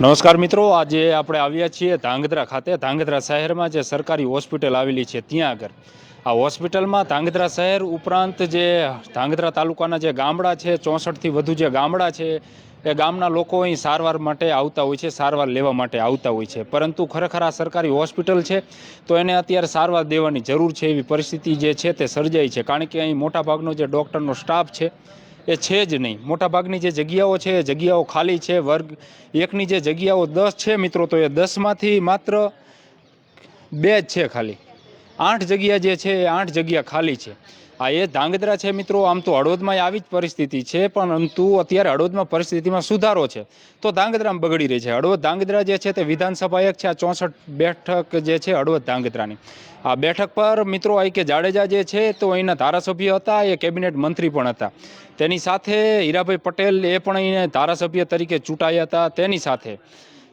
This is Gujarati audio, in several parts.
નમસ્કાર મિત્રો, આજે આપણે આવ્યા છીએ ધાંગધ્રા ખાતે. ધાંગધ્રા શહેરમાં જે સરકારી હોસ્પિટલ આવેલી છે, ત્યાં આગળ. આ હોસ્પિટલમાં ધાંગધ્રા શહેર ઉપરાંત જે ધાંગધ્રા તાલુકાના જે ગામડા છે, ચોસઠથી વધુ જે ગામડા છે, એ ગામના લોકો અહીં સારવાર માટે આવતા હોય છે, સારવાર લેવા માટે આવતા હોય છે. પરંતુ ખરેખર આ સરકારી હોસ્પિટલ છે, તો એને અત્યારે સારવાર દેવાની જરૂર છે, એવી પરિસ્થિતિ જે છે તે સર્જાઈ છે. કારણ કે અહીં મોટાભાગનો જે ડૉક્ટરનો સ્ટાફ છે એ છે જ નહીં. મોટાભાગની જે જગ્યાઓ છે, એ જગ્યાઓ ખાલી છે, વર્ગ એકની જે જગ્યાઓ દસ છે મિત્રો, તો એ દસમાંથી માત્ર બે જ છે ખાલી. આઠ જગ્યા જે છે, એ આઠ જગ્યા ખાલી છે. આ એ ધાંગધ્રા છે મિત્રો, આમ તો હળવદમાં આવી જ પરિસ્થિતિ છે પરંતુ અત્યારે હળવદમાં પરિસ્થિતિમાં સુધારો છે. તો ધાંગધ્રામાં બગડી રહી છે. હળવદ ધાંગધ્રા જે છે તે વિધાનસભા એક છે, આ ચોસઠ બેઠક જે છે હળવદ ધાંગધ્રાની. આ બેઠક પર મિત્રો આઈ કે જાડેજા જે છે તો અહીંના ધારાસભ્ય હતા, એ કેબિનેટ મંત્રી પણ હતા. તેની સાથે હીરાભાઈ પટેલ એ પણ અહીં ધારાસભ્ય તરીકે ચૂંટાયા હતા, તેની સાથે.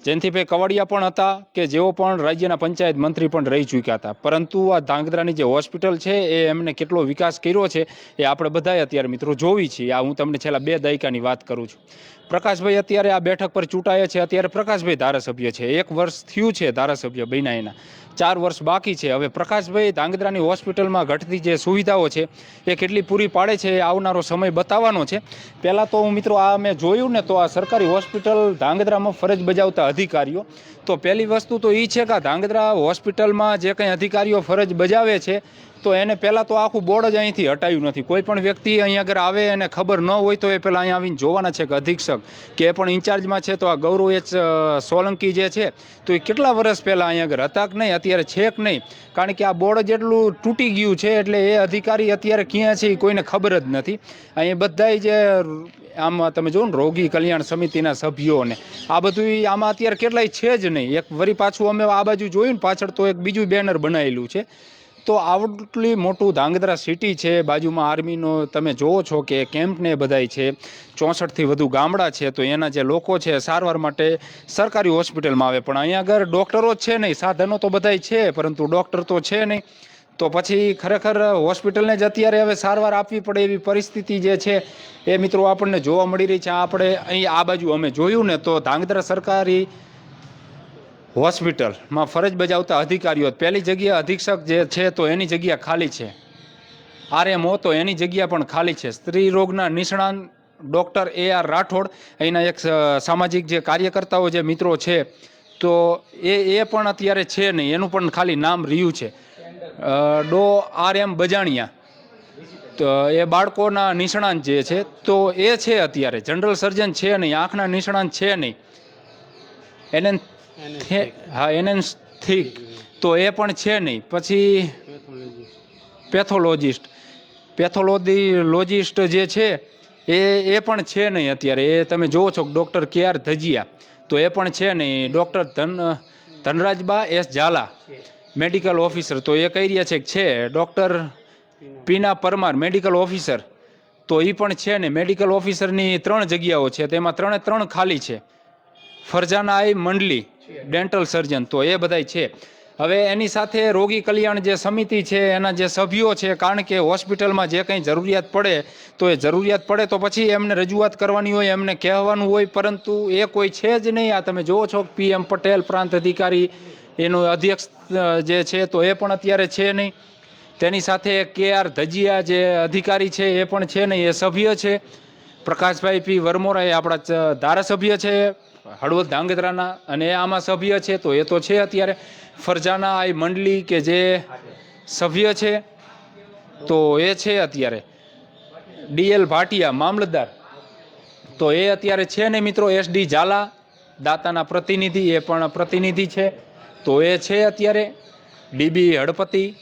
જયંતિભાઈ કવાડિયા પણ હતા કે જેઓ પણ રાજ્યના પંચાયત મંત્રી પણ રહી ચૂક્યા હતા. પરંતુ આ ધાંગધ્રાની જે હોસ્પિટલ છે એ એમને કેટલો વિકાસ કર્યો છે એ આપણે બધાએ અત્યારે મિત્રો જોવી છીએ આ હું તમને છેલ્લા બે દાયકાની વાત કરું છું. પ્રકાશભાઈ અત્યારે આ બેઠક પર ચૂંટાયા છે. અત્યારે પ્રકાશભાઈ ધારાસભ્ય છે. એક વર્ષ થયું છે ધારાસભ્ય બન્યા એના. ચાર વર્ષ બાકી છે. હવે પ્રકાશભાઈ ધાંગધ્રાની હોસ્પિટલમાં ઘટતી જે સુવિધાઓ છે એ કેટલી પૂરી પાડે છે એ આવનારો સમય બતાવવાનો છે. પહેલાં તો હું મિત્રો આ મેં જોયું ને તો આ સરકારી હોસ્પિટલ ધાંગધ્રામાં ફરજ બજાવતા અધિકારીઓ. તો પહેલી વસ્તુ તો એ છે કે ધાંગધ્રા હોસ્પિટલમાં જે કંઈ અધિકારીઓ ફરજ બજાવે છે તો એને પહેલાં તો આખું બોર્ડ જ અહીંથી હટાયું નથી. કોઈ પણ વ્યક્તિ અહીં આગળ આવે એને ખબર ન હોય તો એ પહેલાં અહીંયા આવીને જોવાના છે કે અધિક્ષક કે એ પણ ઇન્ચાર્જમાં છે. તો આ ગૌરવ એચ સોલંકી જે છે તો એ કેટલા વર્ષ પહેલાં અહીંયા આગળ હતા કે નહીં? અત્યારે છે કે નહીં? કારણ કે આ બોર્ડ જેટલું તૂટી ગયું છે એટલે એ અધિકારી અત્યારે ક્યાં છે એ કોઈને ખબર જ નથી. અહીં બધાય જે આમાં તમે જુઓ ને રોગી કલ્યાણ સમિતિના સભ્યોને, આ બધું આમાં અત્યારે કેટલાય છે જ નહીં. એક વરી પાછું અમે આ બાજુ જોયું ને પાછળ તો એક બીજું બેનર બનાવેલું છે. તો આટલી મોટું ધાંગધ્રા સિટી છે, બાજુમાં આર્મીનો તમે જોવો છો કે કેમ્પ ને બધાય છે, ચોસઠથી વધુ ગામડા છે, તો એના જે લોકો છે સારવાર માટે સરકારી હોસ્પિટલમાં આવે. પણ અહીંયા આગળ ડૉક્ટરો છે નહીં, સાધનો તો બધાય છે, પરંતુ ડૉક્ટર તો છે નહીં. તો પછી ખરેખર હોસ્પિટલને જ અત્યારે હવે સારવાર આપવી પડે એવી પરિસ્થિતિ જે છે, એ મિત્રો આપણને જોવા મળી રહી છે. આપણે અહીં આ બાજુ અમે જોયું ને તો ધાંગધ્રા સરકારી હોસ્પિટલમાં ફરજ બજાવતા અધિકારીઓ, પહેલી જગ્યા અધિક્ષક જે છે તો એની જગ્યા ખાલી છે. આરએમઓ તો એની જગ્યા પણ ખાલી છે. સ્ત્રી રોગના નિષ્ણાંત ડૉક્ટર એ આર રાઠોડ અહીંના એક સામાજિક જે કાર્યકર્તાઓ જે મિત્રો છે, તો એ એ પણ અત્યારે છે નહીં. એનું પણ ખાલી નામ રહ્યું છે. ડો આર એમ બજાણિયા. તો એ બાળકોના નિષ્ણાંત જે છે, તો એ છે અત્યારે. જનરલ સર્જન છે નહીં. આંખના નિષ્ણાંત છે નહીં. એને હા એનેન્સ ઠીક. તો એ પણ છે નહીં. પછી પેથોલોજિસ્ટ. પેથોલોજીલોજિસ્ટ જે છે એ એ પણ છે નહીં અત્યારે. એ તમે જુઓ છો ડૉક્ટર કે આર ધજિયા. તો એ પણ છે નહીં. Doctor Dhan Dhanrajba S Zala medical officer. તો એ કહી રહ્યા છે કે છે doctor Pina. Parmar medical officer. તો એ પણ છે ને મેડિકલ ઓફિસરની ત્રણ જગ્યાઓ છે. તેમાં ત્રણે ત્રણ ખાલી છે. ફરજાના આઈ મંડલી ડેન્ટલ સર્જન તો એ બધાય છે. હવે એની સાથે રોગી કલ્યાણ જે સમિતિ છે, એના જે સભ્યો છે, કારણ કે હોસ્પિટલમાં જે કંઈ જરૂરિયાત પડે, તો એ જરૂરિયાત પડે તો પછી એમને રજૂઆત કરવાની હોય, એમને કહેવાનું હોય, પરંતુ એ કોઈ છે જ નહીં. આ તમે જુઓ છો પીએમ પટેલ પ્રાંત અધિકારી, એનો અધ્યક્ષ જે છે, તો એ પણ અત્યારે છે નહીં. તેની સાથે કે આર ધજિયા જે અધિકારી છે, એ પણ છે નહીં. એ સભ્ય છે. પ્રકાશભાઈ પી. વરમોરા એ આપણા ધારાસભ્ય છે. હળવદ ધાંગધ્રાના અને આમાં સભ્ય છે, તો એ તો છે અત્યારે. ફરજાના આ મંડળી કે જે સભ્ય છે, તો એ છે અત્યારે. ડીએલ ભાટિયા, મામલતદાર. તો એ અત્યારે છે ને મિત્રો એસડી ઝાલા, દાતાના પ્રતિનિધિ, એ પણ પ્રતિનિધિ છે. તો એ છે અત્યારે. ડીબી હળપતિ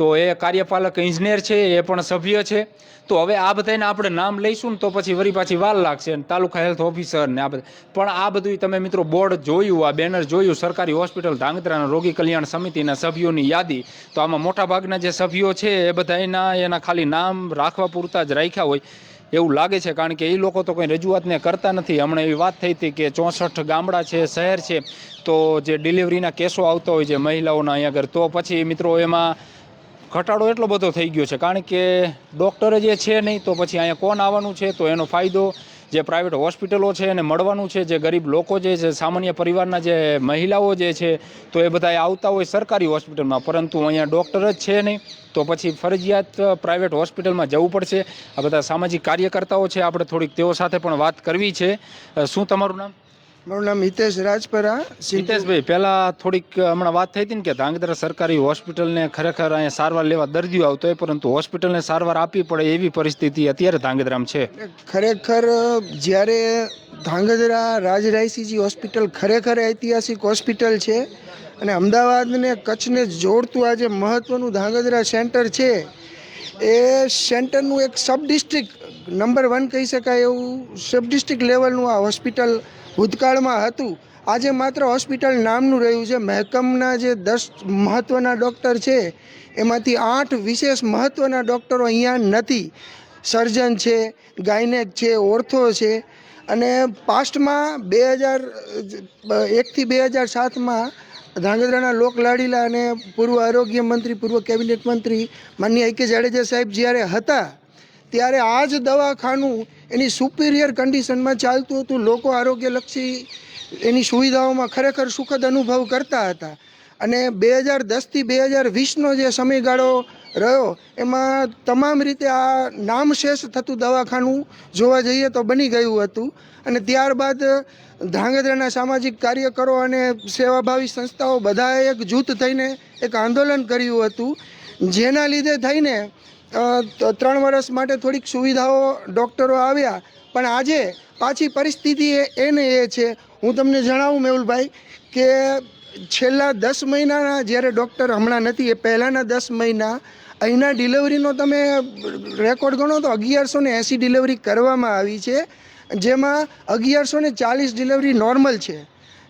તો એ કાર્યપાલક ઇજનેર છે, એ પણ સભ્ય છે. તો હવે આ બધાને આપણે નામ લઈશું ને તો પછી વરી પાછી વાર લાગશે અને તાલુકા હેલ્થ ઓફિસર ને આ બધા, પણ આ બધું તમે મિત્રો બોર્ડ જોયું, આ બેનર જોયું, સરકારી હોસ્પિટલ, ધાંગધ્રાના રોગી કલ્યાણ સમિતિના સભ્યોની યાદી. તો આમાં મોટાભાગના જે સભ્યો છે, એ બધાના એના ખાલી નામ રાખવા પૂરતા જ રાખ્યા હોય. એવું લાગે છે, કારણ કે એ લોકો તો કંઈ રજૂઆતને કરતા નથી. હમણાં એવી વાત થઈ હતી કે ચોસઠ ગામડા છે, શહેર છે. તો જે ડિલિવરીના કેસો આવતા હોય છે, મહિલાઓના અહીંયા આગળ, તો પછી મિત્રો એમાં ઘટાડો એટલો બધો થઈ ગયો છે. કારણ કે ડૉક્ટર જે છે નહીં, તો પછી અહીંયા કોણ આવવાનું છે, તો એનો ફાયદો જે પ્રાઇવેટ હોસ્પિટલો છે એને મળવાનું છે. જે ગરીબ લોકો જે છે, સામાન્ય પરિવારના જે મહિલાઓ જે છે, તો એ બધા આવતા હોય સરકારી હોસ્પિટલમાં. પરંતુ અહીંયા ડૉક્ટર જ છે નહીં, તો પછી ફરજિયાત પ્રાઇવેટ હોસ્પિટલમાં જવું પડશે. આ બધા સામાજિક કાર્યકર્તાઓ છે, આપણે થોડીક તેઓ સાથે પણ વાત કરવી છે. શું તમારું નામ? મારું નામ હિતેશ રાજપરા હિતેશભાઈ પહેલા થોડીક હમણાં વાત થઈ હતી ને કે ધાંગધ્રા સરકારી હોસ્પિટલને ખરેખર અહીંયા સારવાર લેવા દર્દીઓ આવતો હોય પરંતુ હોસ્પિટલને સારવાર આપવી પડે એવી પરિસ્થિતિ અત્યારે ધાંગધ્રામાં છે. ખરેખર જ્યારે ધાંગધ્રા રાજરાયસીજી હોસ્પિટલ ખરેખર ઐતિહાસિક હોસ્પિટલ છે અને અમદાવાદને કચ્છને જોડતું આ જે મહત્ત્વનું ધાંગધ્રા સેન્ટર છે એ સેન્ટરનું એક સબ ડિસ્ટ્રિક્ટ નંબર વન કહી શકાય એવું સબ ડિસ્ટ્રિક્ટ લેવલનું આ હોસ્પિટલ ભૂતકાળમાં હતું. આજે માત્ર હોસ્પિટલ નામનું રહ્યું છે. મહેકમના જે દસ મહત્ત્વના ડૉક્ટર છે, એમાંથી આઠ વિશેષ મહત્ત્વના ડૉક્ટરો અહીંયા નથી. સર્જન છે, ગાયનેક છે, ઓર્થો છે. અને પાસ્ટમાં બે હજાર, એકથી બે હજાર સાતમાં ધ્રાંગધ્રાના લોકલાડીલા અને પૂર્વ આરોગ્ય મંત્રી, પૂર્વ કેબિનેટ મંત્રી માન્ય કે જાડેજા સાહેબ જ્યારે હતા ત્યારે આ જ દવાખાનું એની સુપિરિયર કન્ડિશનમાં ચાલતું હતું. લોકો આરોગ્યલક્ષી એની સુવિધાઓમાં ખરેખર સુખદ અનુભવ કરતા હતા. અને બે હજાર દસથી બે હજાર વીસનો જે સમયગાળો રહ્યો, એમાં તમામ રીતે આ નામશેષ થતું દવાખાનું જોવા જઈએ તો બની ગયું હતું. અને ત્યારબાદ ધ્રાંગધ્રાના સામાજિક કાર્યકરો અને સેવાભાવી સંસ્થાઓ બધાએ એક જૂથ થઈને એક આંદોલન કર્યું હતું. જેના લીધે થઈને ત્રણ વર્ષ માટે થોડીક સુવિધાઓ ડૉક્ટરો આવ્યા, પણ આજે પાછી પરિસ્થિતિ એને એ છે. હું તમને જણાવું, મેહુલભાઈ, કે છેલ્લા દસ મહિનાના જ્યારે ડૉક્ટર હમણાં નથી, એ પહેલાંના દસ મહિના, અહીંના ડિલિવરીનો તમે રેકોર્ડ ગણો તો અગિયારસો ને એંસી ડિલિવરી કરવામાં આવી છે, જેમાં અગિયારસો ને ચાલીસ ડિલિવરી નોર્મલ છે.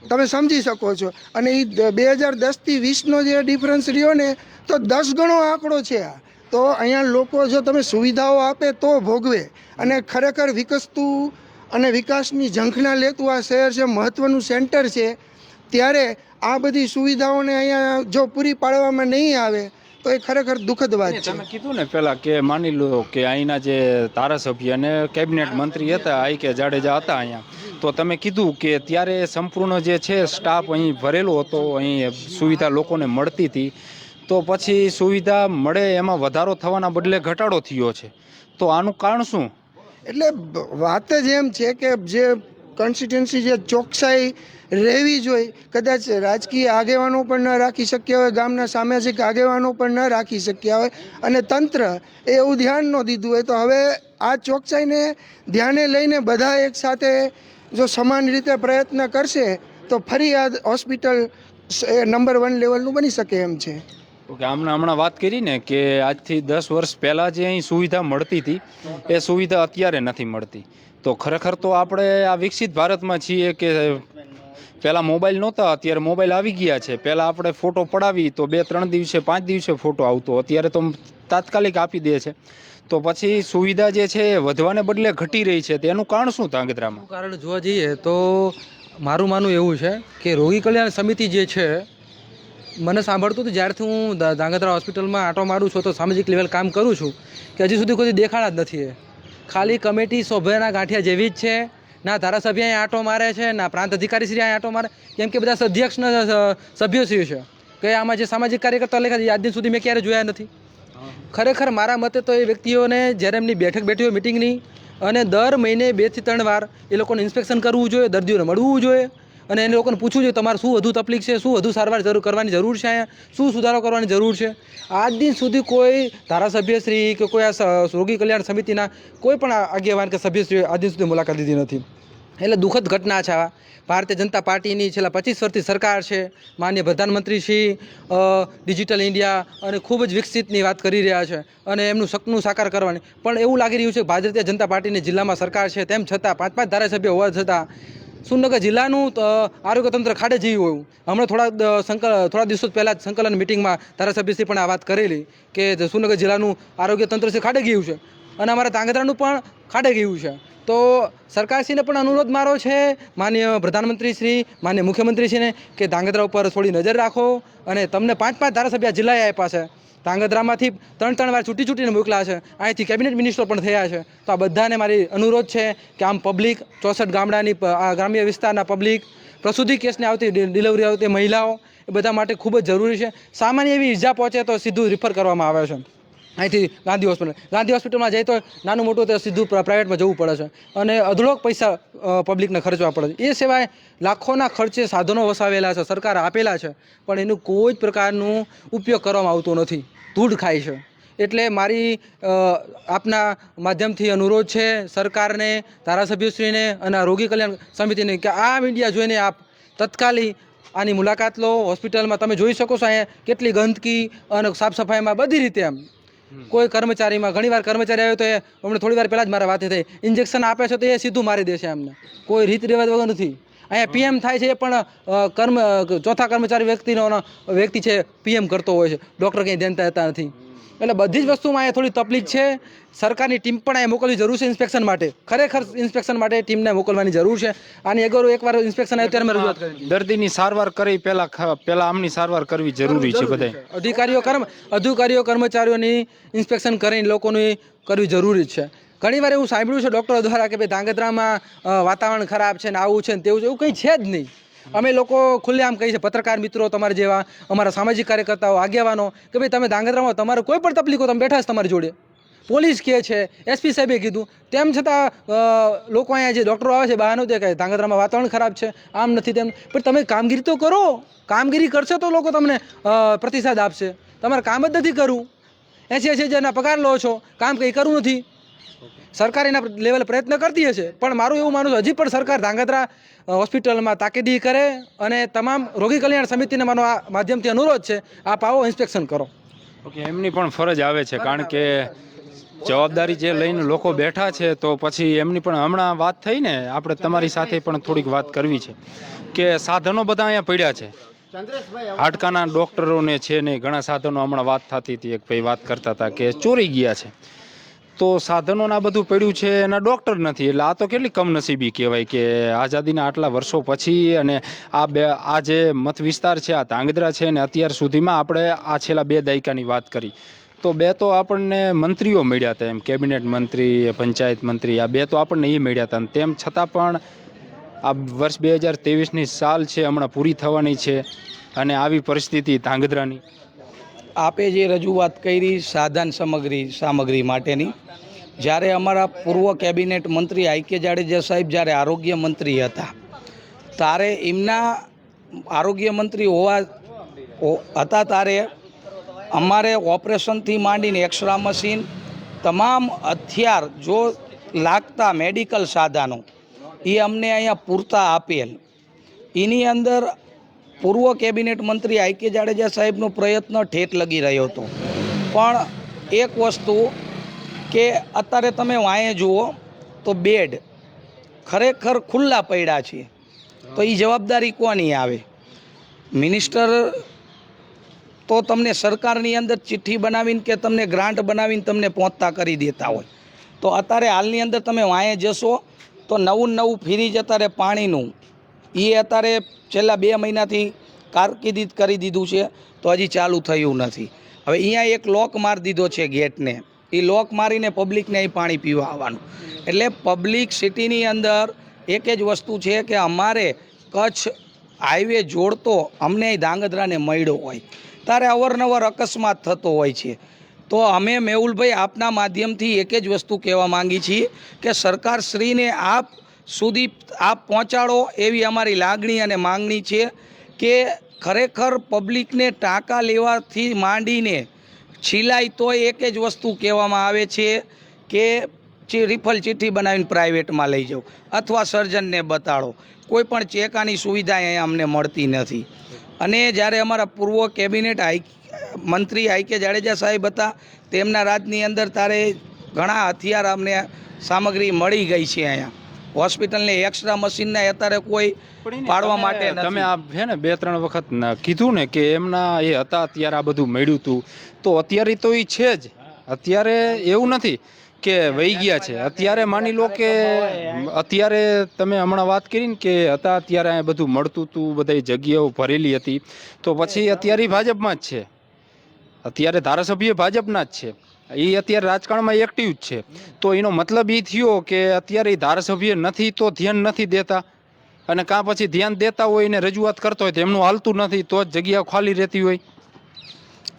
તમે સમજી શકો છો. અને એ બે હજાર દસથી વીસનો જે ડિફરન્સ રહ્યો ને, તો દસ ગણો આંકડો છે આ. તો અહીંયા લોકો જો તમે સુવિધાઓ આપે તો ભોગવે. અને ખરેખર વિકસતું અને વિકાસની ઝંખના લેતું આ શહેર છે મહત્ત્વનું સેન્ટર છે ત્યારે આ બધી સુવિધાઓને અહીંયા જો પૂરી પાડવામાં નહીં આવે તો એ ખરેખર દુઃખદ વાત છે. તમે કીધું ને પેલા કે માની લો કે અહીંના જે ધારાસભ્ય અને કેબિનેટ મંત્રી હતા આઈ કે જાડેજા હતા અહીંયા. તો તમે કીધું કે ત્યારે સંપૂર્ણ જે છે સ્ટાફ અહીં ભરેલો હતો અહીં સુવિધા લોકોને મળતી હતી. તો પછી સુવિધા મળે, એમાં વધારો થવાના બદલે ઘટાડો થયો છે. તો આનું કારણ શું? એટલે વાત જ એમ છે કે જે કોન્સ્ટિટ્યુન્સી જે ચોકસાઈ રહેવી જોઈએ, કદાચ રાજકીય આગેવાનો પણ ન રાખી શક્યા હોય, ગામના સામાજિક આગેવાનો પણ ન રાખી શક્યા હોય, અને તંત્ર એ એવું ધ્યાન ન દીધું હોય, તો હવે આ ચોકસાઈને ધ્યાને લઈને બધા એક સાથે જો સમાન રીતે પ્રયત્ન કરશે, તો ફરી આ હોસ્પિટલ નંબર વન લેવલનું બની શકે એમ છે. ઓકે હમણાં હમણાં વાત કરી ને કે આજથી દસ વર્ષ પહેલાં જે અહીં સુવિધા મળતી હતી, એ સુવિધા અત્યારે નથી મળતી. તો ખરેખર તો આપણે આ વિકસિત ભારતમાં છીએ કે પહેલાં મોબાઈલ નહોતા, અત્યારે મોબાઈલ આવી ગયા છે. પહેલાં આપણે ફોટો પડાવી તો બે, ત્રણ દિવસે, પાંચ દિવસે ફોટો આવતો, અત્યારે તો તાત્કાલિક આપી દે છે. તો પછી સુવિધા જે છે વધવાને બદલે ઘટી રહી છે તેનું કારણ શું ધાંગધ્રામાં? કારણ જોવા જઈએ તો મારું માનવું એવું છે કે રોગી કલ્યાણ સમિતિ જે છે મને સાંભળતું હતું જ્યારથી હું ધાંગધ્રા હોસ્પિટલમાં આંટો મારું છું, તો સામાજિક લેવલ કામ કરું છું, કે હજી સુધી કોઈ દેખાડા જ નથી ખાલી કમિટી સભ્યના ગાંઠિયા જેવી જ છે, ના ધારાસભ્ય અહીં આંટો મારે છે, ના પ્રાંત અધિકારી શ્રી અહીં આંટો મારે, કેમ કે બધા અધ્યક્ષના સભ્યશ્રી છે, કે આમાં જે સામાજિક કાર્યકર્તા લેખા છે આજ દિન સુધી મેં ક્યારે જોયા નથી. ખરેખર મારા મતે તો એ વ્યક્તિઓને જ્યારે એમની બેઠક બેઠી હોય મિટિંગની, અને દર મહિને બેથી ત્રણ વાર એ લોકોને ઇન્સ્પેક્શન કરવું જોઈએ, દર્દીઓને મળવું જોઈએ અને એને લોકોને પૂછવું જોઈએ, તમારે શું વધુ તકલીફ છે? શું વધુ સારવાર જરૂર કરવાની જરૂર છે અહીંયા? શું સુધારો કરવાની જરૂર છે? આજ દિન સુધી કોઈ ધારાસભ્યશ્રી કે કોઈ આ રોગી કલ્યાણ સમિતિના કોઈ પણ આગેવાન કે સભ્યશ્રીએ આજ દિન સુધી મુલાકાત લીધી નથી. એટલે દુઃખદ ઘટના છે આ. ભારતીય જનતા પાર્ટીની છેલ્લા પચીસ વર્ષથી સરકાર છે. માન્ય પ્રધાનમંત્રી શ્રી ડિજિટલ ઇન્ડિયા અને ખૂબ જ વિકસિતની વાત કરી રહ્યા છે અને એમનું સપનું સાકાર કરવાની. પણ એવું લાગી રહ્યું છે ભારતીય જનતા પાર્ટીની જિલ્લામાં સરકાર છે. તેમ છતાં પાંચ પાંચ ધારાસભ્ય હોવા છતાં સુરનગર જિલ્લાનું આરોગ્ય તંત્ર ખાડે જેવું હોય હમણાં થોડા સંકલ, થોડા દિવસો પહેલાં જ સંકલન મિટિંગમાં ધારાસભ્યશ્રી પણ આ વાત કરેલી કે સુરનગર જિલ્લાનું આરોગ્ય તંત્ર છે ખાડે ગયું છે. અને અમારા ધાંગધ્રાનું પણ ખાડે ગયું છે. તો સરકારશ્રીને પણ અનુરોધ મારો છે, માન્ય પ્રધાનમંત્રી શ્રી માન્ય મુખ્યમંત્રીશ્રીને કે ધાંગધ્રા ઉપર થોડી નજર રાખો અને તમને પાંચ પાંચ ધારાસભ્ય જિલ્લાએ આપ્યા છે. ધાંગધ્રામાંથી ત્રણ ત્રણ વાર છૂટી છૂટીને મોકલ્યા છે. અહીંથી કેબિનેટ મિનિસ્ટર પણ થયા છે. તો આ બધાને મારી અનુરોધ છે કે આમ પબ્લિક ચોસઠ ગામડાની આ ગ્રામ્ય વિસ્તારના પબ્લિક પ્રસૂતિ કેસને આવતી ડિલિવરી આવતી મહિલાઓ, એ બધા માટે ખૂબ જ જરૂરી છે. સામાન્ય એવી ઈજા પહોંચે તો સીધું રિફર કરવામાં આવે છે. અહીંથી ગાંધી હોસ્પિટલ. ગાંધી હોસ્પિટલમાં જાય તો નાનું મોટું તો સીધું પ્રા- પ્રાઇવેટમાં જવું પડે છે. અને અધડોક પૈસા પબ્લિકને ખર્ચવા પડે છે. એ સિવાય લાખોના ખર્ચે સાધનો વસાવેલા છે, સરકાર આપેલા છે, પણ એનું કોઈ જ પ્રકારનું ઉપયોગ કરવામાં આવતો નથી. ધૂળ ખાય છે. એટલે મારી આપના માધ્યમથી અનુરોધ છે સરકારને, ધારાસભ્યશ્રીને અને રોગી કલ્યાણ સમિતિને કે આ મીડિયા જોઈને આપ તત્કાલી આની મુલાકાત લો. હોસ્પિટલમાં તમે જોઈ શકો છો અહીંયા કેટલી ગંદકી અને સાફ સફાઈમાં બધી રીતે એમ કોઈ કર્મચારીમાં ઘણીવાર કર્મચારી આવ્યો તો એ હમણાં થોડી વાર પહેલાં જ મારા વાતે થઈ. ઇન્જેક્શન આપે છે તો એ સીધું મારી દેશે એમને. કોઈ રીત રિવાજ વગર નથી. અહીંયા પીએમ થાય છે એ પણ કર્મ ચોથા કર્મચારી વ્યક્તિનો વ્યક્તિ છે પીએમ કરતો હોય છે. ડૉક્ટર કંઈ ધ્યાન રહેતા નથી. એટલે બધી જ વસ્તુમાં અહીંયા થોડી તકલીફ છે. સરકારની ટીમ પણ અહીંયા મોકલવી જરૂર છે ઇન્સ્પેક્શન માટે. ખરેખર ઇન્સ્પેક્શન માટે ટીમને મોકલવાની જરૂર છે. આની અગાઉ એકવાર ઇન્સ્પેક્શન આવ્યું ત્યારે મેં રજૂઆત કરી. દર્દીની સારવાર કરી પહેલા પહેલા આમની સારવાર કરવી જરૂરી છે બધા અધિકારીઓ કર્મ અધિકારીઓ કર્મચારીઓની ઇન્સ્પેક્શન કરીને લોકોની કરવી જરૂરી છે. છે ઘણીવાર એવું સાંભળ્યું છે ડૉક્ટરો દ્વારા કે ભાઈ ધાંગધ્રામાં વાતાવરણ ખરાબ છે ને આવું છે ને તેવું છે. એવું કંઈ છે જ નહીં. અમે લોકો ખુલ્લેઆમ કહીએ છીએ, પત્રકાર મિત્રો, તમારા જેવા અમારા સામાજિક કાર્યકર્તાઓ, આગેવાનો, કે ભાઈ તમે ધાંગધ્રામાં તમારે કોઈ પણ તકલીફો, તમે બેઠા છો તમારી જોડે. પોલીસ કહે છે એસપી સાહેબે કીધું. તેમ છતાં લોકો અહીંયા જે ડૉક્ટરો આવે છે બહાનું તે કહે, ધાંગધ્રામાં વાતાવરણ ખરાબ છે, આમ નથી તેમ. પણ તમે કામગીરી તો કરો. કામગીરી કરશો તો લોકો તમને પ્રતિસાદ આપશે. તમારે કામ જ નથી કરવું. એસી એસી હજારના પગાર લો છો. કામ કંઈ કરવું નથી. સરકાર એના લેવલે પ્રયત્ન કરતી હશે પણ મારું એવું માનવું છે હજી પણ સરકાર ધાંગધ્રા હોસ્પિટલમાં તાકીદી કરે અને તમામ રોગી કલ્યાણ સમિતિને મારો આ માધ્યમથી અનુરોધ છે આપ આવો ઇન્સ્પેક્શન કરો. ઓકે એમની પણ ફરજ આવે છે કારણ કે જવાબદારી જે લઈને લોકો બેઠા છે તો પછી એમની પણ હમણાં વાત થઈ ને આપણે તમારી સાથે પણ થોડીક વાત કરવી છે કે સાધનો બધા અહીંયા પડ્યા છે. હાડકાના ડોક્ટરોને છે ને ઘણા સાધનો હમણાં વાત થતી હતી એક ભાઈ વાત કરતા હતા કે ચોરી ગયા છે. તો સાધનોને આ બધું પડ્યું છે એના ડોક્ટર નથી. એટલે આ તો કેટલી કમનસીબી કહેવાય કે આઝાદીના આટલા વર્ષો પછી અને આ બે, આ જે મત વિસ્તાર છે, આ ધાંગધ્રા છે અને અત્યાર સુધીમાં આપણે આ છેલ્લા બે દાયકાની વાત કરી. તો બે તો આપણને મંત્રીઓ મળ્યા હતા એમ, કેબિનેટ મંત્રી, પંચાયત મંત્રી, આ બે તો આપણને એ મળ્યા હતા. તેમ છતાં પણ આ વર્ષ બે હજાર ત્રેવીસની સાલ છે, હમણાં પૂરી થવાની છે અને આવી પરિસ્થિતિ ધાંગધ્રાની. આપે જે રજૂઆત કરી સાધન સામગ્રી સામગ્રી માટેની, જ્યારે અમારા પૂર્વ કેબિનેટ મંત્રી આઈ કે જાડેજા સાહેબ જ્યારે આરોગ્ય મંત્રી હતા ત્યારે એમના આરોગ્ય મંત્રી હોવા હતા ત્યારે અમારે ઓપરેશનથી માંડીને એક્સરા મશીન, તમામ હથિયાર જો લાગતા મેડિકલ સાધનો એ અમને અહીંયા પૂરતા આપેલ. એની અંદર પૂર્વ કેબિનેટ મંત્રી આઈ કે જાડેજા સાહેબનો પ્રયત્ન ઠેઠ લગી રહ્યો હતો. પણ એક વસ્તુ કે અત્યારે તમે વાંયે જુઓ તો બેડ ખરેખર ખુલ્લા પડ્યા છે. તો એ જવાબદારી કોની આવે? મિનિસ્ટર તો તમને સરકારની અંદર ચિઠ્ઠી બનાવીને કે તમને ગ્રાન્ટ બનાવીને તમને પહોંચતા કરી દેતા હોય. તો અત્યારે હાલની અંદર તમે વાંયે જશો તો નવું નવું ફ્રીજ અત્યારે પાણીનું એ અત્યારે છેલ્લા બે મહિનાથી કારકિર્દી કરી દીધું છે, તો હજી ચાલુ થયું નથી. હવે અહીંયા એક લોક મારી દીધો છે ગેટને. એ લોક મારીને પબ્લિકને અહીં પાણી પીવા આવવાનું. એટલે પબ્લિક સિટીની અંદર એક જ વસ્તુ છે કે અમારે કચ્છ હાઈવે જોડતો અમને અહીં ધાંગધ્રાને મળ્યો હોય. ત્યારે અવારનવાર અકસ્માત થતો હોય છે. તો અમે મેહુલભાઈ આપના માધ્યમથી એક જ વસ્તુ કહેવા માંગી છીએ કે સરકારશ્રીને આપ સુધી આપ પહોંચાડો એવી અમારી લાગણી અને માંગણી છે કે ખરેખર પબ્લિકને ટાંકા લેવાથી માંડીને છીલાય તોય એક જ વસ્તુ કહેવામાં આવે છે કે રિફલ ચિઠ્ઠી બનાવીને પ્રાઇવેટમાં લઈ જાઓ અથવા સર્જનને બતાડો. કોઈ પણ ચેકાની સુવિધા અહીંયા અમને મળતી નથી. અને જ્યારે અમારા પૂર્વ કેબિનેટ હાઈ મંત્રી આઈ જાડેજા સાહેબ હતા, તેમના રાજની અંદર તારે ઘણા હથિયાર અમને સામગ્રી મળી ગઈ છે અહીંયા. હોસ્પિટલને એક્સ્ટ્રા મશીનને અત્યારે કોઈ પાડવા માટે તમે આ છે ને બે ત્રણ વખત કીધું ને કે એમના એ હતા અત્યારે આ બધું મળ્યું હતું તો અત્યારે તો એ છે જ. અત્યારે એવું નથી કે વહી ગયા છે. અત્યારે માની લો કે અત્યારે તમે હમણાં વાત કરી ને કે હતા અત્યારે આ બધું મળતું હતું બધી જગ્યાઓ ભરેલી હતી. તો પછી અત્યારે ભાજપમાં જ છે. અત્યારે ધારાસભ્ય ભાજપના જ છે. એ અત્યારે રાજકારણમાં એક્ટિવ જ છે. તો એનો મતલબ એ થયો કે અત્યારે એ ધારાસભ્ય નથી તો ધ્યાન નથી દેતા. અને કાં પછી ધ્યાન દેતા હોય ને રજૂઆત કરતો હોય તો એમનું હાલતું નથી તો જ જગ્યા ખાલી રહેતી હોય.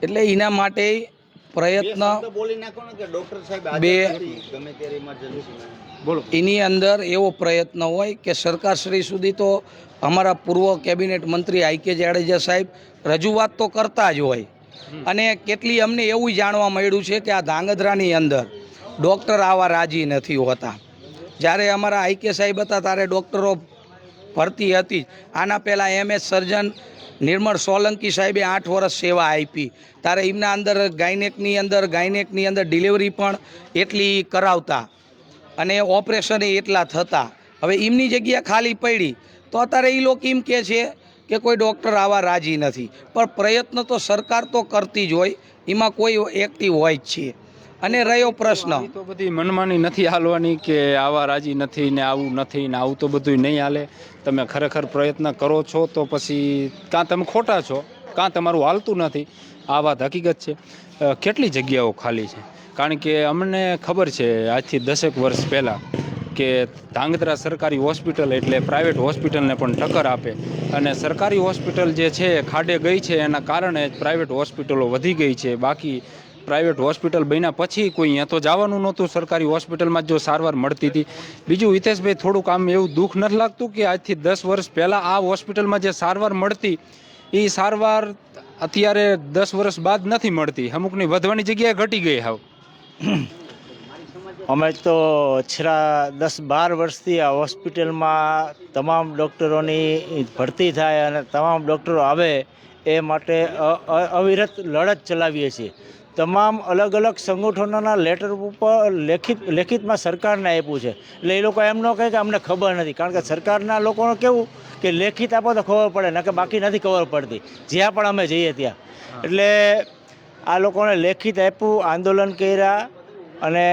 એટલે એના માટે પ્રયત્ન બે બોલો. એની અંદર એવો પ્રયત્ન હોય કે સરકારશ્રી સુધી તો અમારા પૂર્વ કેબિનેટ મંત્રી આઈ કે જાડેજા સાહેબ રજૂઆત તો કરતા જ હોય. અને કેટલી અમને એવું જાણવા મળ્યું છે કે આ ધાંગધ્રાની અંદર ડૉક્ટર આવા રાજી નથી હોતા. જ્યારે અમારા આઈ કે સાહેબ હતા ત્યારે ડૉક્ટરો ભરતી હતી. આના પહેલાં એમ સર્જન નિર્મળ સોલંકી સાહેબે આઠ વર્ષ સેવા આપી. ત્યારે એમના અંદર ગાયનેકની અંદર ગાયનેકની અંદર ડિલિવરી પણ એટલી કરાવતા અને ઓપરેશન એટલા થતા. હવે એમની જગ્યા ખાલી પડી. તો અત્યારે એ લોકો એમ કહે છે કે કોઈ ડૉક્ટર આવા રાજી નથી. પણ પ્રયત્ન તો સરકાર તો કરતી જ હોય, એમાં કોઈ એક્ટિવ હોય જ છે. અને રહ્યો પ્રશ્ન. તો બધી મનમાની નથી હાલવાની કે આવા રાજી નથી ને આવું નથી ને આવું તો બધું નહીં હાલે. તમે ખરેખર પ્રયત્ન કરો છો તો પછી કાં તમે ખોટા છો, કાં તમારું હાલતું નથી. આ વાત હકીકત છે. કેટલી જગ્યાઓ ખાલી છે? કારણ કે અમને ખબર છે આજથી દસેક વર્ષ પહેલાં કે ધાંગધ્રા સરકારી હોસ્પિટલ એટલે પ્રાઇવેટ હોસ્પિટલને પણ ટક્કર આપે. અને સરકારી હોસ્પિટલ જે છે ખાડે ગઈ છે, એના કારણે જ પ્રાઇવેટ હોસ્પિટલો વધી ગઈ છે. બાકી પ્રાઇવેટ હોસ્પિટલ બન્યા પછી કોઈ અહીંયા તો જવાનું નહોતું. સરકારી હોસ્પિટલમાં જો સારવાર મળતી હતી. બીજું હિતેશભાઈ, થોડુંક આમ એવું દુઃખ નથી લાગતું કે આજથી દસ વર્ષ પહેલાં આ હોસ્પિટલમાં જે સારવાર મળતી એ સારવાર અત્યારે દસ વર્ષ બાદ નથી મળતી. અમુકની વધવાની જગ્યાએ ઘટી ગઈ હાવ. અમે તો છેલ્લા દસ બાર વર્ષથી આ હોસ્પિટલમાં તમામ ડૉક્ટરોની ભરતી થાય અને તમામ ડૉક્ટરો આવે એ માટે અવિરત લડત ચલાવીએ છીએ. તમામ અલગ અલગ સંગઠનોના લેટર ઉપર લેખિત લેખિતમાં સરકારને આપ્યું છે. એટલે એ લોકો એમ ન કહે કે અમને ખબર નથી. કારણ કે સરકારના લોકોનું કેવું કે લેખિત આપો તો ખબર પડે ન કે બાકી નથી ખબર પડતી. જ્યાં પણ અમે જઈએ ત્યાં. એટલે આ લોકોને લેખિત આપ્યું આંદોલન કર્યા અને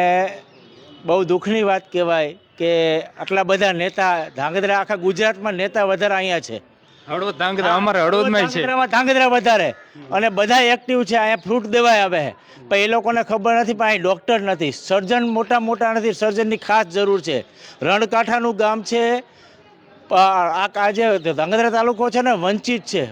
બહુ દુઃખની વાત કહેવાય કે આટલા બધા નેતા ધાંગધ્રા આખા ગુજરાતમાં નેતા વધારે અહીંયા છે. હળવદ ધાંગધ્રા અમારે હળવદમાં છે. ધાંગધ્રા વધારે. અને બધા એક્ટિવ છે અહીંયા ફ્રૂટ દેવાય આવે છે. પણ એ લોકોને ખબર નથી પણ અહીં ડૉક્ટર નથી. સર્જન મોટા મોટા નથી સર્જનની ખાસ જરૂર છે. રણકાંઠાનું ગામ છે. આ આજે ધાંગધ્રા તાલુકો છે ને વંચિત છે.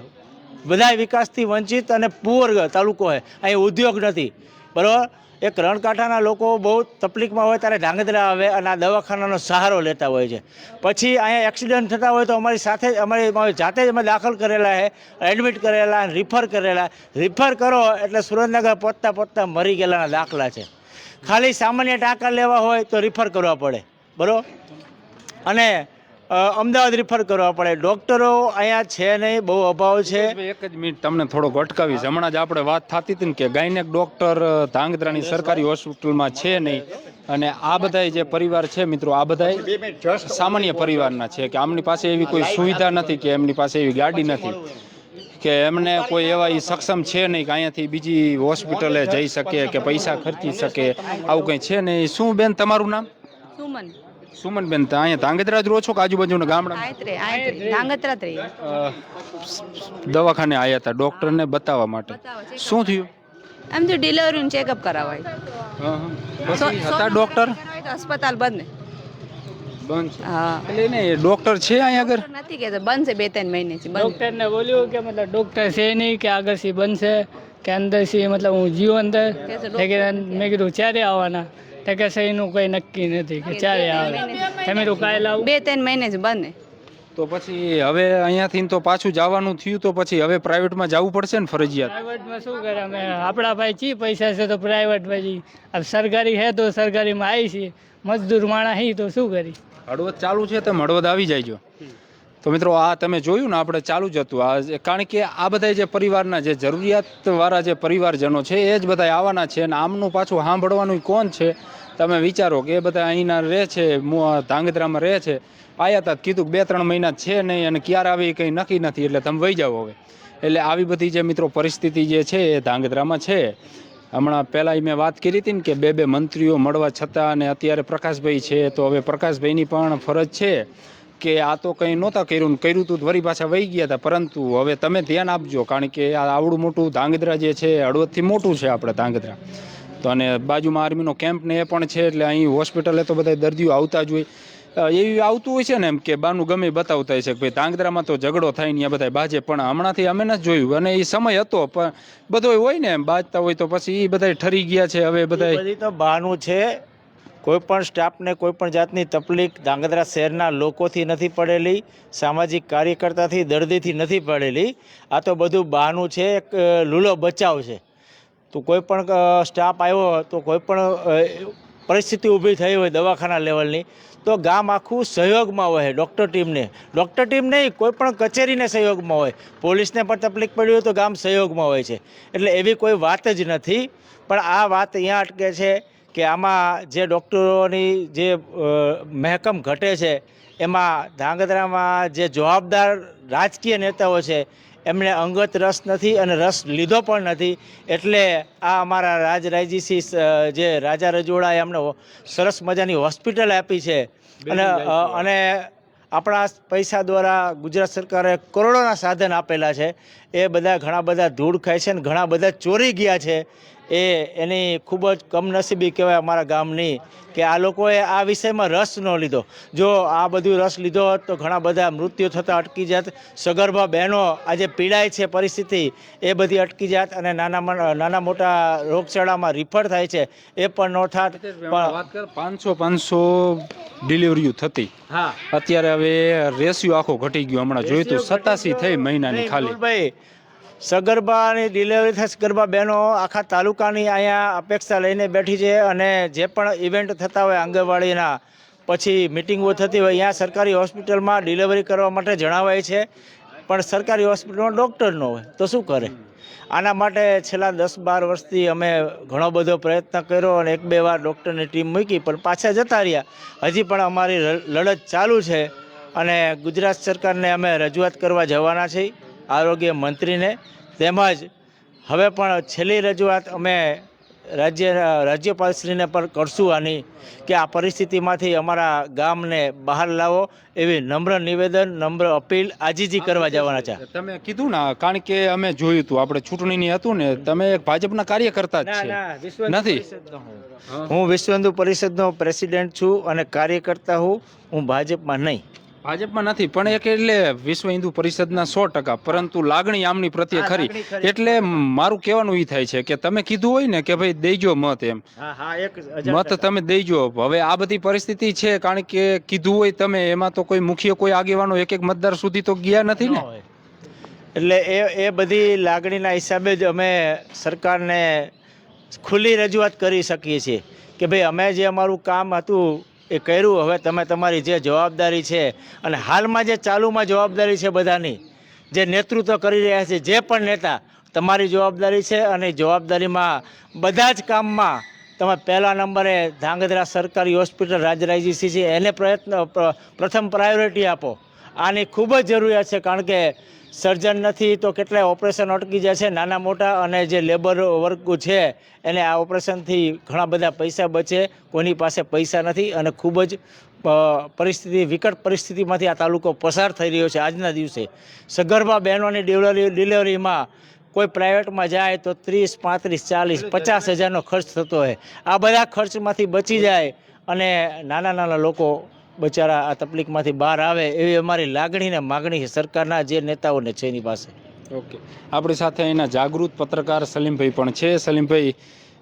બધા વિકાસથી વંચિત અને પુઅર તાલુકો છે. અહીં ઉદ્યોગ નથી. બરાબર? એક રણકાંઠાના લોકો બહુ તકલીફમાં હોય ત્યારે ધાંગધ્રા આવે અને આ દવાખાનાનો સહારો લેતા હોય છે. પછી અહીંયા એક્સિડન્ટ થતા હોય તો અમારી સાથે અમારી જાતે જ અમે દાખલ કરેલા છે, એડમિટ કરેલા રિફર કરેલા રિફર કરો એટલે સુરેન્દ્રનગર પહોંચતા પહોંચતા મરી ગયેલાના દાખલા છે. ખાલી સામાન્ય ટાંકા લેવા હોય તો રિફર કરવા પડે. બરાબર? અને અમદાવાદ રિફર કરવા પડે. ડોક્ટરો અહીંયા છે નહીં બહુ અભાવ છે. એક જ મિનિટ તમને થોડોક અટકાવીશ. હમણાં જ આપણે વાત થતી હતી ને કે ગાયનેક ડોક્ટર ધાંગધ્રાની સરકારી હોસ્પિટલમાં છે નહીં. અને આ બધાય જે પરિવાર છે મિત્રો આ બધાય સામાન્ય પરિવારના છે કે આમની પાસે એવી કોઈ સુવિધા નથી કે એમની પાસે એવી ગાડી નથી. કે એમને કોઈ એવા એ સક્ષમ છે નહીં કે અહીંયાથી બીજી હોસ્પિટલે જઈ શકે કે પૈસા ખર્ચી શકે આવું કંઈ છે નહીં. શું બેન તમારું નામ? સુમન સુમનબેન તો અહીંયા ધાંગધ્રા જ રહો છો કે આજુબાજુના ગામડા આયત્રે આયત્રે ધાંગધ્રા જ રહીએ દવાખાને આવ્યા હતા ડૉક્ટરને બતાવવા માટે બતાવો check શું થયું એમ તો ડિલિવરીનું ચેકઅપ કરાવાય પછી હતા ડૉક્ટર કરાવાય તો અસ્પતાલ બંધ ને બંધ છે હા એટલે ને ડૉક્ટર છે અહીંયા આગળ નથી કહેતો બંધ છે બે ત્રણ મહિનેથી બંધ ડૉક્ટરને બોલ્યું કે મતલબ ડૉક્ટર છે નહીં કે આગળથી બનશે કે અંદરથી મતલબ હું જીવ અંદર તે કે મેં કીધું ક્યારે આવવાના તે કે છે એનું કંઈ નક્કી નથી કે ક્યારે આવે. તમે તો કાલે આવું બે ત્રણ મહિને જ બંધ તો પછી હવે અહીંયાથી તો પાછું જવાનું થયું તો પછી હવે પ્રાઇવેટમાં જવું પડશે ને ફરજિયાત? પ્રાઇવેટમાં શું કરે અમે? આપણા ભાઈ ચી પૈસા છે તો પ્રાઇવેટ પછી. હવે સરકારી હે તો સરકારીમાં આવી છીએ મજદૂર માણા હી તો શું કરી? હળવદ ચાલુ છે તમે હળવદ આવી જાયજો તો મિત્રો, આ તમે જોયું ને, આપણે ચાલુ જ હતું. આ કારણ કે આ બધા જે પરિવારના જે જરૂરિયાતવાળા જે પરિવારજનો છે, એ જ બધા આવવાના છે અને આમનું પાછું સાંભળવાનું કોણ છે? તમે વિચારો કે એ બધા અહીંના રહે છે ધાંગધ્રામાં રહે છે. આયા હતા કીધું બે ત્રણ મહિના છે નહીં અને ક્યારે આવે કંઈ નક્કી નથી, એટલે તમે વહી જાઓ હવે. એટલે આવી બધી જે મિત્રો પરિસ્થિતિ જે છે, એ ધાંગધ્રામાં છે. હમણાં પહેલાં મેં વાત કરી હતી ને કે બે બે મંત્રીઓ મળવા છતાં અને અત્યારે પ્રકાશભાઈ છે, તો હવે પ્રકાશભાઈની પણ ફરજ છે. કે આ તો કંઈ નહોતા કર્યું ને કર્યું તું વળી પાછા વહી ગયા હતા પરંતુ હવે તમે ધ્યાન આપજો કારણ કે આ આવડું મોટું ધાંગધ્રા જે છે હળવદથી મોટું છે આપણે ધાંગધ્રા. તો અને બાજુમાં આર્મીનો કેમ્પ ને એ પણ છે એટલે અહીં હોસ્પિટલે તો બધા દર્દીઓ આવતા જ હોય. એવું આવતું હોય છે ને એમ કે બાનું ગમે બતાવતા હોય છે કે ભાઈ ધાંગધ્રામાં તો ઝઘડો થાય ને આ બધા બાજે પણ હમણાંથી અમે ન જોયું. અને એ સમય હતો પણ બધો હોય ને એમ બાજતા હોય તો પછી એ બધા ઠરી ગયા છે હવે બધા તો બહાનું છે કોઈ પણ સ્ટાફને કોઈપણ જાતની તકલીફ ધાંગધ્રા શહેરના લોકોથી નથી પડેલી, સામાજિક કાર્યકર્તાથી, દર્દીથી નથી પડેલી. આ તો બધું બહાનું છે, એક લૂલો બચાવ છે. તો કોઈ પણ સ્ટાફ આવ્યો તો કોઈ પણ પરિસ્થિતિ ઊભી થઈ હોય દવાખાના લેવલની, તો ગામ આખું સહયોગમાં હોય ડૉક્ટર ટીમને. ડૉક્ટર ટીમ નહીં કોઈ પણ કચેરીને સહયોગમાં હોય. પોલીસને પણ તકલીફ પડી હોય તો ગામ સહયોગમાં હોય છે. એટલે એવી કોઈ વાત જ નથી. પણ આ વાત અહીંયા અટકે છે કે આમાં જે ડૉક્ટરોની જે મહેકમ ઘટે છે એમાં ધાંગધ્રામાં જે જવાબદાર રાજકીય નેતાઓ છે એમણે અંગત રસ નથી અને રસ લીધો પણ નથી. એટલે આ અમારા રાજરાયજીસી જે રાજા રજોડાએ એમને સરસ મજાની હોસ્પિટલ આપી છે. અને અને આપણા પૈસા દ્વારા ગુજરાત સરકારે કરોડોના સાધન આપેલા છે. એ બધા ઘણા બધા ધૂળ ખાય છે અને ઘણા બધા ચોરી ગયા છે એ એની ખૂબ જ કમનસીબી કહેવાય અમારા ગામની કે આ લોકોએ આ વિષયમાં રસ ન લીધો. જો આ બધું રસ લીધો હોત તો ઘણા બધા મૃત્યુ થતાં અટકી જાત. સગર્ભા બહેનો આજે પીડાય છે પરિસ્થિતિ એ બધી અટકી જાત અને નાના નાના મોટા રોગચાળામાં રિફર થાય છે એ પણ ન થાત. પણ પાંચસો પાંચસો ડિલિવરીઓ થતી. હા. અત્યારે હવે રેશિયો આખો ઘટી ગયો હમણાં જોયું તો સતાસી થઈ મહિનાની ખાલી. ધુલભાઈ સગર્ભાની ડિલિવરી થાય સગર્ભા બહેનો આખા તાલુકાની અહીંયા અપેક્ષા લઈને બેઠી છે અને જે પણ ઇવેન્ટ થતા હોય આંગણવાડીના, પછી મિટિંગો થતી હોય, અહીંયા સરકારી હોસ્પિટલમાં ડિલિવરી કરવા માટે જણાવાય છે. પણ સરકારી હોસ્પિટલમાં ડૉક્ટર ન હોય, તો શું કરે? આના માટે છેલ્લા દસ બાર વર્ષથી અમે ઘણો બધો પ્રયત્ન કર્યો અને એક બે વાર ડૉક્ટરની ટીમ મૂકી, પણ પાછા જતા રહ્યા. હજી પણ અમારી લડત ચાલુ છે અને ગુજરાત સરકારને અમે રજૂઆત કરવા જવાના છીએ. આરોગ્ય મંત્રીને. તેમજ હવે પણ છેલ્લી રજૂઆત અમે રાજ્ય રાજ્યપાલશ્રીને પણ કરશું આની કે આ પરિસ્થિતિમાંથી અમારા ગામને બહાર લાવો એવી નમ્ર નિવેદન નમ્ર અપીલ આજીજી કરવા જવાના છે. તમે કીધું ને કારણ કે અમે જોયું હતું આપણે ચૂંટણીની હતું ને તમે એક ભાજપના કાર્યકર્તા જ છે. નથી? હું. વિશ્વ હિન્દુ પરિષદનો પ્રેસિડેન્ટ છું અને કાર્યકર્તા હું હું ભાજપમાં નહીં. ભાજપમાં નથી પણ એક એટલે વિશ્વ હિન્દુ પરિષદના સો ટકા પરંતુ લાગણી આમની પ્રત્યે ખરી. એટલે મારું કહેવાનું એ થાય છે કે તમે કીધું હોય ને કે ભાઈ દેજો મત એમ. મત તમે દેજો. હવે આ બધી પરિસ્થિતિ છે કારણ કે કીધું હોય તમે એમાં તો કોઈ મુખ્ય કોઈ આગેવાનો એક એક મતદાર સુધી તો ગયા નથી ને? એટલે એ એ બધી લાગણીના હિસાબે જ અમે સરકારને ખુલ્લી રજૂઆત કરી શકીએ છીએ કે ભાઈ અમે જે અમારું કામ હતું એ કર્યું. હવે તમે તમારી જે જવાબદારી છે અને હાલમાં જે ચાલુમાં જવાબદારી છે બધાની, જે નેતૃત્વ કરી રહ્યા છે, જે પણ નેતા, તમારી જવાબદારી છે અને જવાબદારીમાં બધા જ કામમાં તમે પહેલા નંબરે ધાંગધ્રા સરકારી હોસ્પિટલ રાજરાયજીસી છે એને પ્રયત્ન પ્રથમ પ્રાયોરિટી આપો. આની ખૂબ જ જરૂરિયાત છે, કારણ કે સર્જન નથી, તો કેટલાય ઓપરેશન અટકી જાય છે નાના મોટા અને જે લેબર વર્ગ છે, એને આ ઓપરેશનથી ઘણા બધા પૈસા બચે, કોની પાસે પૈસા નથી અને ખૂબ જ પરિસ્થિતિ, વિકટ પરિસ્થિતિમાંથી આ તાલુકો પસાર થઈ રહ્યો છે આજના દિવસે. સગર્ભા બહેનોની ડિલિવરી ડિલિવરીમાં કોઈ પ્રાઇવેટમાં જાય તો ત્રીસ, પાંત્રીસ, ચાલીસ, પચાસ હજારનો ખર્ચ થતો હોય. આ બધા ખર્ચમાંથી બચી જાય અને નાના નાના લોકો બચારા આ તકલીફમાંથી બહાર આવે એવી અમારી લાગણી ને માગણી છે સરકારના જે નેતાઓને છે એની પાસે. ઓકે. આપણી સાથે અહીંના જાગૃત પત્રકાર સલીમભાઈ પણ છે. સલીમભાઈ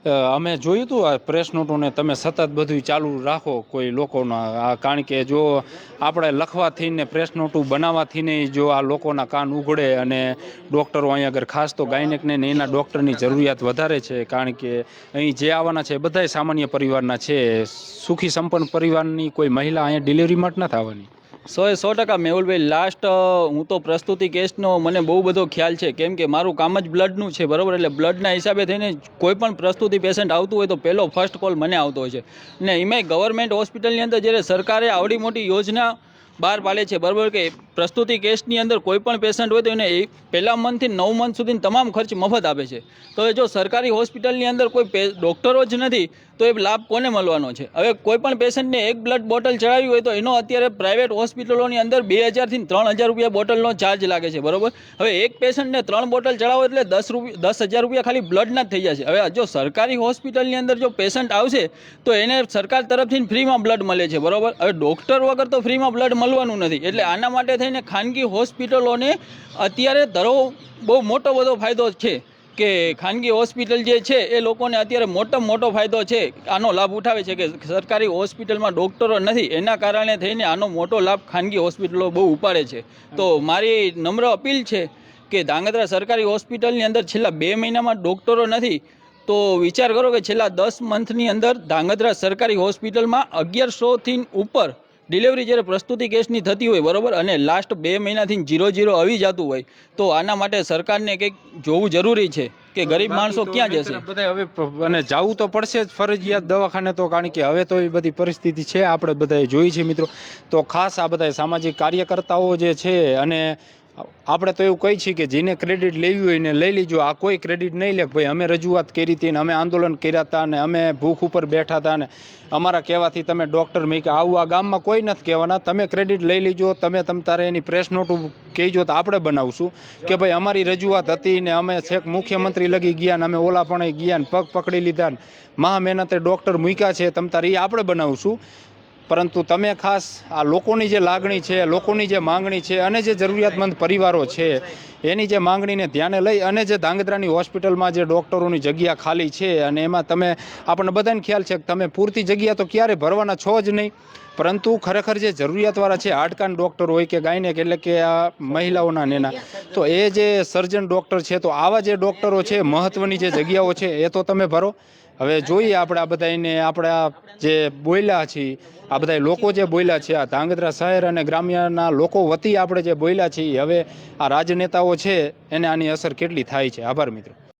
અમે જોયું હતું આ પ્રેસ નોટોને તમે સતત બધું ચાલુ રાખો કોઈ લોકોના કારણ કે જો આપણે લખવાથી પ્રેસ નોટું બનાવવાથી ને જો આ લોકોના કાન ઉઘડે અને ડૉક્ટરો અહીંયા આગળ ખાસ તો ગાયનેકને ને એના ડૉક્ટરની જરૂરિયાત વધારે છે, કારણ કે અહીં જે આવવાના છે બધાય સામાન્ય પરિવારના છે. સુખી સંપન્ન પરિવારની કોઈ મહિલા અહીંયા ડિલિવરી માટે નથી આવવાની. સો એ સો ટકા મેહુલભાઈ લાસ્ટ હું તો પ્રસ્તુતિ કેસનો મને બહુ બધો ખ્યાલ છે. કેમ કે મારું કામ જ બ્લડનું છે, બરાબર? એટલે બ્લડના હિસાબે થઈને કોઈ પણ પ્રસ્તુતિ પેશન્ટ આવતું હોય તો પહેલો ફર્સ્ટ કોલ મને આવતો હોય છે. ને એમાંય ગવર્મેન્ટ હોસ્પિટલની અંદર જ્યારે સરકારે આવડી મોટી યોજના બહાર પાડે છે. બરાબર કે પ્રસ્તુતિ કેસની અંદર કોઈ પણ પેશન્ટ હોય તો એને પહેલા મંથથી નવ મંથ સુધી તમામ ખર્ચ મફત આપે છે. તો જો સરકારી હોસ્પિટલની અંદર કોઈ ડૉક્ટરો જ નથી, તો એ લાભ કોને મળવાનો છે? હવે કોઈ પણ પેશન્ટને એક બ્લડ બોટલ ચડાવી હોય તો એનો અત્યારે પ્રાઇવેટ હોસ્પિટલોની અંદર બે હજારથી ત્રણ હજાર રૂપિયા બોટલનો ચાર્જ લાગે છે. બરાબર? હવે એક પેશન્ટને ત્રણ બોટલ ચડાવો એટલે દસ રૂપિયા દસ હજાર રૂપિયા ખાલી બ્લડના જ થઈ જશે. હવે જો સરકારી હોસ્પિટલની અંદર જો પેશન્ટ આવશે, તો એને સરકાર તરફથી ફ્રીમાં બ્લડ મળે છે. બરાબર? હવે ડૉક્ટર વગર તો ફ્રીમાં બ્લડ મળવાનું નથી. એટલે આના માટે થઈને ખાનગી હોસ્પિટલોને અત્યારે ધરો બહુ મોટો બધો ફાયદો છે કે ખાનગી હોસ્પિટલ જે છે એ લોકોને અત્યારે મોટામાં મોટો ફાયદો છે. આનો લાભ ઉઠાવે છે કે સરકારી હોસ્પિટલમાં ડૉક્ટરો નથી. એના કારણે થઈને આનો મોટો લાભ ખાનગી હોસ્પિટલો બહુ ઉપાડે છે. તો મારી નમ્ર અપીલ છે કે ધાંગધ્રા સરકારી હોસ્પિટલની અંદર છેલ્લા બે મહિનામાં ડૉક્ટરો નથી. તો વિચાર કરો કે છેલ્લા દસ મંથની અંદર ધાંગધ્રા સરકારી હોસ્પિટલમાં અગિયારસોથી ઉપર ડિલિવરી જ્યારે પ્રસ્તુતિ કેસની થતી હોય બરાબર અને લાસ્ટ બે મહિનાથી જીરો જીરો આવી જતું હોય તો આના માટે સરકારને કંઈક જોવું જરૂરી છે કે ગરીબ માણસો ક્યાં જશે? બધા હવે અને જવું તો પડશે જ ફરજિયાત દવાખાને તો કારણ કે હવે તો એ બધી પરિસ્થિતિ છે આપણે બધાએ જોઈ છે મિત્રો. તો ખાસ આ બધા સામાજિક કાર્યકર્તાઓ જે છે અને આપણે તો એવું કહી છીએ કે જેને ક્રેડિટ લેવી હોય ને લઈ લીજો. આ કોઈ ક્રેડિટ નહીં લે. ભાઈ, અમે રજૂઆત કરી હતી ને અમે આંદોલન કર્યા હતા ને અમે ભૂખ ઉપર બેઠા હતા ને અમારા કહેવાથી તમે ડૉક્ટર મેં કે આવું આ ગામમાં કોઈ નથી કહેવાના. તમે ક્રેડિટ લઈ લીજો. તમે તમ તારે એની પ્રેસ નોટ કહેજો તો આપણે બનાવશું. કે ભાઈ, અમારી રજૂઆત હતી ને અમે છેક મુખ્યમંત્રી લગી ગયા ને અમે ઓલા પણ ગયા ને પગ પકડી લીધા ને મહા મહેનતે ડૉક્ટર મૂક્યા છે. તમ તારે એ આપણે બનાવશું. પરંતુ તમે ખાસ આ લોકોની જે લાગણી છે, લોકોની જે માંગણી છે અને જે જરૂરિયાતમંદ પરિવારો છે, એની જે માંગણીને ધ્યાને લઈ અને જે ધાંગધ્રાની હોસ્પિટલમાં જે ડૉક્ટરોની જગ્યા ખાલી છે અને એમાં તમે, આપણને બધાને ખ્યાલ છે કે તમે પૂરતી જગ્યા તો ક્યારે ભરવાના છો જ નહીં, પરંતુ ખરેખર જે જરૂરિયાતવાળા છે, હાડકાન ડૉક્ટર હોય કે ગાયનેક એટલે કે આ મહિલાઓના નેના તો એ જે સર્જન ડૉક્ટર છે, તો આવા જે ડૉક્ટરો છે મહત્ત્વની જે જગ્યાઓ છે, એ તો તમે ભરો. હવે જોઈએ આપણે આ બધા એને આપણે જે બોલ્યા છીએ, આ બધા લોકો જે બોલ્યા છે, આ ધાંગધ્રા શહેર અને ગ્રામ્યના લોકો વતી આપણે જે બોલ્યા છીએ, હવે આ રાજનેતાઓ છે, એને આની અસર કેટલી થાય છે? આભાર મિત્રો.